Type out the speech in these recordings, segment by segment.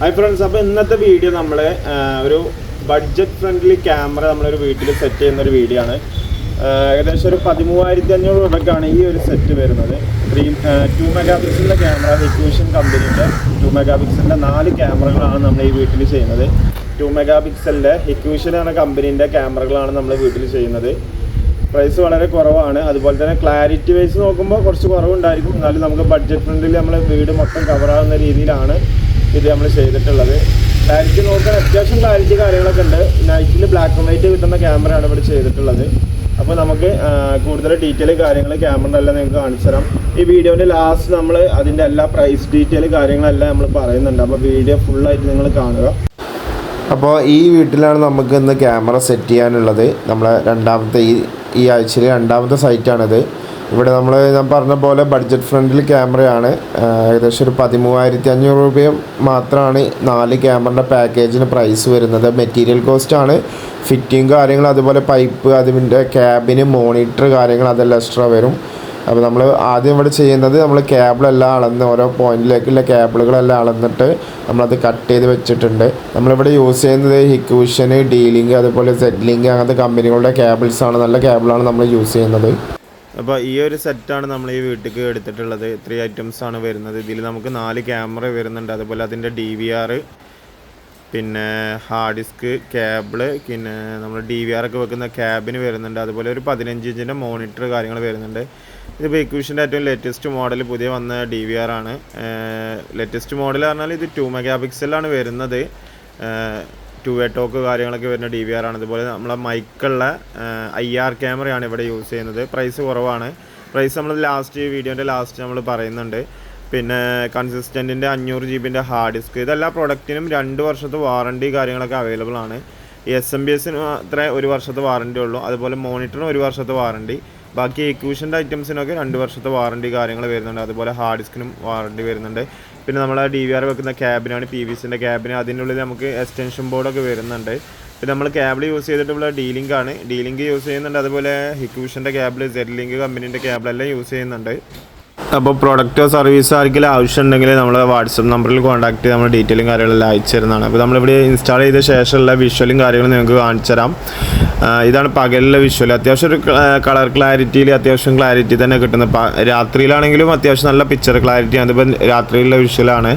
Hi friends അപ്പോൾ ഇന്നത്തെ video നമ്മൾ ഒരു ബഡ്ജറ്റ് ഫ്രണ്ട്ലി ക്യാമറ നമ്മളൊരു വീട്ടിൽ സെറ്റ് ചെയ്യുന്ന ഒരു വീഡിയോ ആണ് ഏകദേശം ഒരു പതിമൂവായിരത്തി അഞ്ഞൂറ് രൂപയ്ക്കാണ് ഈ ഒരു സെറ്റ് വരുന്നത്. ത്രീ ടു മെഗാ പിക്സലിന്റെ ക്യാമറ ഹിക്യൂഷൻ കമ്പനിയുടെ ടു മെഗാ പിക്സലിന്റെ നാല് ക്യാമറകളാണ് നമ്മൾ ഈ വീട്ടിൽ ചെയ്യുന്നത്. ടു മെഗാ പിക്സലിന്റെ ഹിക്യൂഷൻ എന്ന കമ്പനീന്റെ ക്യാമറകളാണ് നമ്മൾ വീട്ടിൽ ചെയ്യുന്നത്. പ്രൈസ് വളരെ കുറവാണ്. അതുപോലെ തന്നെ ക്ലാരിറ്റി വൈസ് നോക്കുമ്പോൾ കുറച്ച് കുറവുണ്ടായിരിക്കും. എന്നാലും നമുക്ക് ബഡ്ജറ്റ് ഫ്രണ്ടിൽ നമ്മൾ വീട് മൊത്തം കവറാകുന്ന രീതിയിലാണ് ഇത് നമ്മൾ ചെയ്തിട്ടുള്ളത്. ക്ലാരിറ്റി നോക്കാൻ അത്യാവശ്യം ക്ലാരിറ്റി കാര്യങ്ങളൊക്കെ ഉണ്ട്. നൈറ്റിൽ ബ്ലാക്ക് ആൻഡ് വൈറ്റ് കിട്ടുന്ന ക്യാമറയാണ് ഇവിടെ ചെയ്തിട്ടുള്ളത്. അപ്പോൾ നമുക്ക് കൂടുതൽ ഡീറ്റെയിൽ കാര്യങ്ങൾ ക്യാമറ എല്ലാം നിങ്ങൾക്ക് കാണിച്ചു തരാം. ഈ വീഡിയോന്റെ ലാസ്റ്റ് നമ്മൾ അതിന്റെ എല്ലാ പ്രൈസ് ഡീറ്റെയിൽ കാര്യങ്ങളെല്ലാം നമ്മൾ പറയുന്നുണ്ട്. അപ്പോൾ വീഡിയോ ഫുള്ളായിട്ട് നിങ്ങൾ കാണുക. അപ്പോൾ ഈ വീട്ടിലാണ് നമുക്ക് ഇന്ന് ക്യാമറ സെറ്റ് ചെയ്യാനുള്ളത്. നമ്മളെ രണ്ടാമത്തെ ഈ ഈ ആഴ്ചയിലെ രണ്ടാമത്തെ സൈറ്റാണിത് ഇവിടെ നമ്മൾ ഞാൻ പറഞ്ഞ പോലെ ബഡ്ജറ്റ് ഫ്രണ്ടിൽ ക്യാമറയാണ് ഏകദേശം ഒരു പതിമൂവായിരത്തി അഞ്ഞൂറ് രൂപയും മാത്രമാണ് നാല് ക്യാമറയുടെ പാക്കേജിന് പ്രൈസ് വരുന്നത്. മെറ്റീരിയൽ കോസ്റ്റ് ആണ്. ഫിറ്റിംഗ് കാര്യങ്ങൾ അതുപോലെ പൈപ്പ് അതിന്റെ ക്യാബിന് മോണിറ്റർ കാര്യങ്ങൾ അതെല്ലാം എക്സ്ട്രാ വരും. അപ്പോൾ നമ്മൾ ആദ്യം ഇവിടെ ചെയ്യുന്നത് നമ്മൾ കേബിളെല്ലാം അളന്ന് ഓരോ പോയിന്റിലേക്കുള്ള കേബിളുകളെല്ലാം അളന്നിട്ട് നമ്മളത് കട്ട് ചെയ്ത് വെച്ചിട്ടുണ്ട്. നമ്മളിവിടെ യൂസ് ചെയ്യുന്നത് ഹിക്യൂഷൻ ഡീലിംഗ് അതുപോലെ സെറ്റ്ലിംഗ് അങ്ങനത്തെ കമ്പനികളുടെ കേബിൾസാണ് നല്ല കേബിളാണ് നമ്മൾ യൂസ് ചെയ്യുന്നത്. അപ്പോൾ ഈ ഒരു സെറ്റാണ് നമ്മൾ ഈ വീട്ടിലേക്ക് എടുത്തിട്ടുള്ളത്. ത്രീ ഐറ്റംസ് ആണ് വരുന്നത്. ഇതിൽ നമുക്ക് നാല് ക്യാമറ വരുന്നുണ്ട്. അതുപോലെ അതിന്റെ ഡി വി ആർ പിന്നെ ഹാർഡ് ഡിസ്ക് കേബിൾ പിന്നെ നമ്മൾ ഡി വി ആർ ഒക്കെ വെക്കുന്ന ക്യാബിന് വരുന്നുണ്ട്. അതുപോലെ ഒരു പതിനഞ്ച് ഇഞ്ചിന്റെ മോണിറ്റർ കാര്യങ്ങൾ വരുന്നുണ്ട്. ഇതിപ്പോൾ ഇക്വിഷന്റെ ഏറ്റവും ലേറ്റസ്റ്റ് മോഡൽ പുതിയ വന്ന ഡി വി ആർ ആണ്. ലേറ്റസ്റ്റ് മോഡൽ പറഞ്ഞാൽ ഇത് ടു മെഗാ പിക്സലാണ് വരുന്നത്. ടു വേ ടോക്ക് കാര്യങ്ങളൊക്കെ വരുന്ന ഡി വി ആർ ആണ്. അതുപോലെ നമ്മളെ മൈക്കുള്ള ഐ ആർ ക്യാമറയാണ് ഇവിടെ യൂസ് ചെയ്യുന്നത്. പ്രൈസ് കുറവാണ്. പ്രൈസ് നമ്മൾ ലാസ്റ്റ് വീഡിയോന്റെ ലാസ്റ്റ് നമ്മൾ പറയുന്നുണ്ട്. പിന്നെ കൺസിസ്റ്റന്റിന്റെ അഞ്ഞൂറ് ജി ബിന്റെ ഹാർഡ് ഡിസ്ക് ഇതെല്ലാ പ്രൊഡക്റ്റിനും രണ്ട് വർഷത്തെ വാറണ്ടി കാര്യങ്ങളൊക്കെ അവൈലബിൾ ആണ്. എസ് എം ബി എസിന് മാത്രമേ ഒരു വർഷത്തെ വാറണ്ടി ഉള്ളൂ. അതുപോലെ മോണിറ്ററിന് ഒരു വർഷത്തെ വാറണ്ടി ബാക്കി എക്യൂഷന്റെ ഐറ്റംസിനൊക്കെ രണ്ട് വർഷത്തെ വാറണ്ടി കാര്യങ്ങൾ വരുന്നുണ്ട്. അതുപോലെ ഹാർഡ് ഡിസ്കിനും വാറണ്ടി വരുന്നുണ്ട്. പിന്നെ നമ്മൾ ഡി വി ആർ വെക്കുന്ന ക്യാബിനാണ് പി വി സിന്റെ ക്യാബിന് അതിനുള്ളിൽ നമുക്ക് എക്സ്റ്റൻഷൻ ബോർഡൊക്കെ വരുന്നുണ്ട്. പിന്നെ നമ്മൾ ക്യാബിൾ യൂസ് ചെയ്തിട്ടുള്ള ഡീലിംഗ് ആണ് ഡീലിംഗ് യൂസ് ചെയ്യുന്നുണ്ട്. അതുപോലെ ഹിക്യൂഷന്റെ ക്യാബിൾ സെഡ് ലിങ്ക് കമ്പനീന്റെ ക്യാബിളെല്ലാം യൂസ് ചെയ്യുന്നുണ്ട്. അപ്പോൾ പ്രൊഡക്റ്റോ സർവീസോ ആർക്കെങ്കിലും ആവശ്യമുണ്ടെങ്കിൽ നമ്മൾ വാട്സപ്പ് നമ്പറിൽ കോൺടാക്ട് ചെയ്ത് നമ്മൾ ഡീറ്റെയിലും കാര്യങ്ങളെല്ലാം അയച്ചു തരുന്നതാണ്. അപ്പോൾ നമ്മളിവിടെ ഇൻസ്റ്റാൾ ചെയ്ത ശേഷമുള്ള വിഷ്വലും കാര്യങ്ങളും നിങ്ങൾക്ക് കാണിച്ചു തരാം. ഇതാണ് പകലിലെ വിഷ്വൽ അത്യാവശ്യം ഒരു കളർ ക്ലാരിറ്റിയിൽ അത്യാവശ്യം ക്ലാരിറ്റി തന്നെ കിട്ടുന്നത് രാത്രിയിലാണെങ്കിലും അത്യാവശ്യം നല്ല പിക്ചർ ക്ലാരിറ്റി ആണ്. ഇപ്പം രാത്രിയിലെ വിഷ്വലാണ്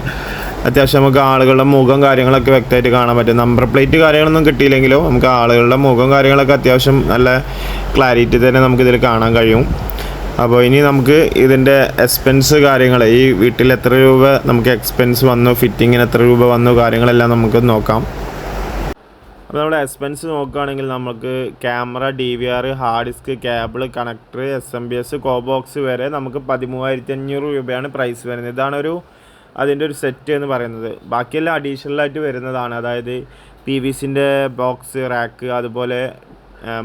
അത്യാവശ്യം നമുക്ക് ആളുകളുടെ മുഖം കാര്യങ്ങളൊക്കെ വ്യക്തമായിട്ട് കാണാൻ പറ്റും. നമ്പർ പ്ലേറ്റ് കാര്യങ്ങളൊന്നും കിട്ടിയില്ലെങ്കിലും നമുക്ക് ആളുകളുടെ മുഖം കാര്യങ്ങളൊക്കെ അത്യാവശ്യം നല്ല ക്ലാരിറ്റി തന്നെ നമുക്കിതിൽ കാണാൻ കഴിയും. അപ്പോൾ ഇനി നമുക്ക് ഇതിന്റെ എക്സ്പെൻസ് കാര്യങ്ങൾ ഈ വീട്ടിൽ എത്ര രൂപ നമുക്ക് എക്സ്പെൻസ് വന്നു ഫിറ്റിങ്ങിന് എത്ര രൂപ വന്നു കാര്യങ്ങളെല്ലാം നമുക്ക് നോക്കാം. അപ്പോൾ നമ്മുടെ എക്സ്പെൻസ് നോക്കുകയാണെങ്കിൽ നമുക്ക് camera D V R hard disk cable connector S M B S കോബോക്സ് വരെ നമുക്ക് പതിമൂവായിരത്തി അഞ്ഞൂറ് രൂപയാണ് പ്രൈസ് വരുന്നത്. ഇതാണ് ഒരു അതിന്റെ ഒരു സെറ്റ് എന്ന് പറയുന്നത്. ബാക്കിയെല്ലാം അഡീഷണൽ ആയിട്ട് വരുന്നതാണ്. അതായത് പി വി സിന്റെ ബോക്സ് റാക്ക് അതുപോലെ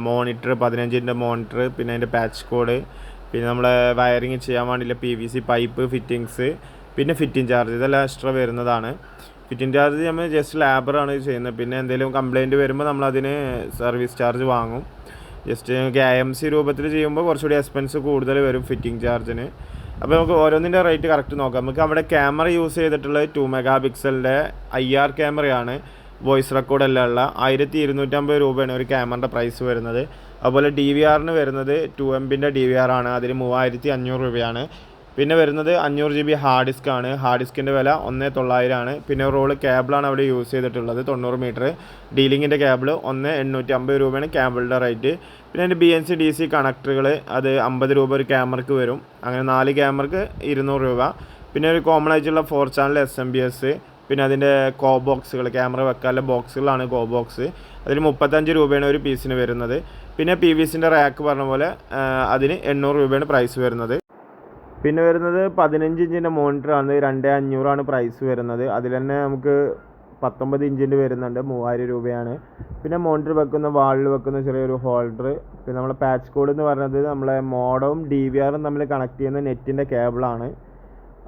മോണിറ്റർ പതിനഞ്ചിന്റെ മോണിറ്റർ പിന്നെ അതിന്റെ പാച്ച് കോഡ് പിന്നെ നമ്മളെ വയറിങ് ചെയ്യാൻ വേണ്ടിയുള്ള P V C pipe fittings പിന്നെ ഫിറ്റിംഗ് ചാർജ് ഇതെല്ലാം എക്സ്ട്രാ വരുന്നതാണ്. ഫിറ്റിംഗ് ചാർജ് നമ്മൾ ജസ്റ്റ് ലാബറാണ് ചെയ്യുന്നത്. പിന്നെ എന്തെങ്കിലും കംപ്ലൈന്റ് വരുമ്പോൾ നമ്മൾ അതിന് സർവീസ് ചാർജ് വാങ്ങും. ജസ്റ്റ് ഐ എം സി രൂപത്തിൽ ചെയ്യുമ്പോൾ കുറച്ചുകൂടി എക്സ്പെൻസ് കൂടുതൽ വരും ഫിറ്റിംഗ് ചാർജിന് അപ്പോൾ നമുക്ക് ഓരോന്നിന്റെ റേറ്റ് കറക്റ്റ് നോക്കാം. നമുക്ക് അവിടെ ക്യാമറ യൂസ് ചെയ്തിട്ടുള്ളത് ടു മെഗാ പിക്സലിന്റെ ഐ ആർ ക്യാമറയാണ് വോയിസ് റെക്കോർഡ് എല്ലാം ഉള്ള ആയിരത്തി ഇരുന്നൂറ്റമ്പത് രൂപയാണ് ഒരു ക്യാമറയുടെ പ്രൈസ് വരുന്നത്. അതുപോലെ ഡി വി ആറിന് വരുന്നത് ടു എം ബിന്റെ ഡി വി ആർ ആണ് അതിന് മൂവായിരത്തി അഞ്ഞൂറ് രൂപയാണ്. പിന്നെ വരുന്നത് അഞ്ഞൂറ് ജി ബി ഹാർഡ് ഡിസ്ക് ആണ്. ഹാർഡ് ഡിസ്കിന്റെ വില ഒന്ന് തൊള്ളായിരം ആണ് പിന്നെ റോൾ കേബിളാണ് അവിടെ യൂസ് ചെയ്തിട്ടുള്ളത് തൊണ്ണൂറ് മീറ്റർ ഡീലിങ്ങിന്റെ കേബിൾ ഒന്ന് എണ്ണൂറ്റി അമ്പത് രൂപയാണ് കേബിളിന്റെ റേറ്റ് പിന്നെ അതിന്റെ B N C D C കണക്ടറുകൾ അത് അമ്പത് രൂപ ഒരു ക്യാമറയ്ക്ക് വരും. അങ്ങനെ നാല് ക്യാമറയ്ക്ക് ഇരുന്നൂറ് രൂപ. പിന്നെ ഒരു കോമൺ ആയിട്ടുള്ള four channel S M B S പിന്നെ അതിന്റെ കോ ബോക്സുകൾ ക്യാമറ വെക്കാനുള്ള ബോക്സുകളാണ് കോ ബോക്സ് അതിൽ മുപ്പത്തഞ്ച് രൂപയാണ് ഒരു പീസിന് വരുന്നത്. പിന്നെ പി വി സിന്റെ റാക്ക് പറഞ്ഞ പോലെ അതിന് എണ്ണൂറ് രൂപയാണ് പ്രൈസ് വരുന്നത്. പിന്നെ വരുന്നത് പതിനഞ്ച് ഇഞ്ചിന്റെ മോണിറ്ററാണ് രണ്ട് അഞ്ഞൂറാണ് പ്രൈസ് വരുന്നത്. അതിൽ തന്നെ നമുക്ക് പത്തൊമ്പത് ഇഞ്ചിന്റെ വരുന്നുണ്ട്. മൂവായിരം രൂപയാണ്. പിന്നെ മോണിറ്റർ വെക്കുന്ന വാളിൽ വെക്കുന്ന ചെറിയൊരു ഹോൾഡർ പിന്നെ നമ്മളെ പാച്ച് കോഡ് എന്ന് പറയുന്നത് നമ്മളെ മോഡവും ഡി വി ആറും തമ്മിൽ കണക്ട് ചെയ്യുന്ന നെറ്റിന്റെ കേബിളാണ്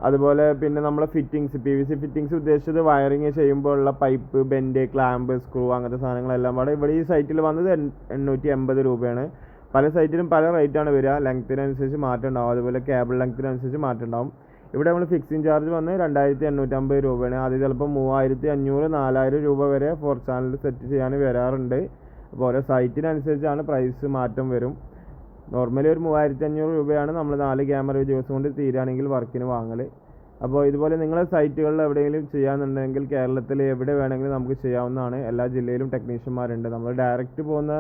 അതുപോലെ പിന്നെ നമ്മളെ fittings P V C fittings ഉദ്ദേശിച്ചത് വയറിങ് ചെയ്യുമ്പോൾ ഉള്ള പൈപ്പ് ബെൻഡ് ക്ലാമ്പ് സ്ക്രൂ അങ്ങനത്തെ സാധനങ്ങളെല്ലാം പാടെ ഇവിടെ ഈ സൈറ്റിൽ വന്നത് എണ്ണൂറ്റി എൺപത് രൂപയാണ്. പല സൈറ്റിലും പല റേറ്റാണ് വരിക. ലെങ്ത്തിനനുസരിച്ച് മാറ്റം ഉണ്ടാവും അതുപോലെ കേബിൾ ലെങ്ത്തിനനുസരിച്ച് മാറ്റം ഉണ്ടാവും ഇവിടെ നമ്മൾ ഫിക്സിങ് ചാർജ് വന്ന് രണ്ടായിരത്തി എണ്ണൂറ്റമ്പത് രൂപയാണ്. അത് ചിലപ്പോൾ മൂവായിരത്തി അഞ്ഞൂറ് നാലായിരം രൂപ വരെ ഫോർ ചാനൽ സെറ്റ് ചെയ്യാൻ വരാറുണ്ട്. അപ്പോൾ ഓരോ സൈറ്റിനനുസരിച്ചാണ് പ്രൈസ് മാറ്റം വരും. നോർമലി ഒരു മൂവായിരത്തി അഞ്ഞൂറ് രൂപയാണ് നമ്മൾ നാല് ക്യാമറ ദിവസം കൊണ്ട് തീരുകയാണെങ്കിൽ വർക്കിന് വാങ്ങൽ അപ്പോൾ ഇതുപോലെ നിങ്ങളെ സൈറ്റുകളിൽ എവിടെയെങ്കിലും ചെയ്യാന്നുണ്ടെങ്കിൽ കേരളത്തിൽ എവിടെ വേണമെങ്കിലും നമുക്ക് ചെയ്യാവുന്നതാണ്. എല്ലാ ജില്ലയിലും ടെക്നീഷ്യന്മാരുണ്ട് നമ്മൾ ഡയറക്റ്റ് പോകുന്ന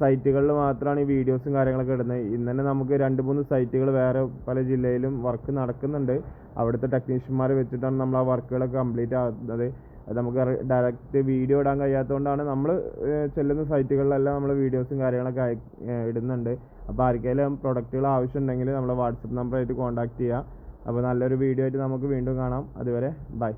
സൈറ്റുകളിൽ മാത്രമാണ് ഈ വീഡിയോസും കാര്യങ്ങളൊക്കെ ഇടുന്നത്. ഇന്ന് തന്നെ നമുക്ക് രണ്ട് മൂന്ന് സൈറ്റുകൾ വേറെ പല ജില്ലയിലും വർക്ക് നടക്കുന്നുണ്ട്. അവിടുത്തെ ടെക്നീഷ്യന്മാരെ വെച്ചിട്ടാണ് നമ്മൾ ആ വർക്കുകളൊക്കെ കംപ്ലീറ്റ് ആകുന്നത് അത് നമുക്ക് ഡയറക്റ്റ് വീഡിയോ ഇടാൻ കഴിയാത്തതുകൊണ്ടാണ് നമ്മൾ ചെല്ലുന്ന സൈറ്റുകളിലെല്ലാം നമ്മൾ വീഡിയോസും കാര്യങ്ങളൊക്കെ ഇടുന്നുണ്ട്. അപ്പോൾ ആർക്കെങ്കിലും പ്രൊഡക്റ്റുകൾ ആവശ്യമുണ്ടെങ്കിൽ നമ്മളെ വാട്സപ്പ് നമ്പറായിട്ട് കോൺടാക്റ്റ് ചെയ്യുക അപ്പോൾ നല്ലൊരു വീഡിയോ ആയിട്ട് നമുക്ക് വീണ്ടും കാണാം. അതുവരെ ബൈ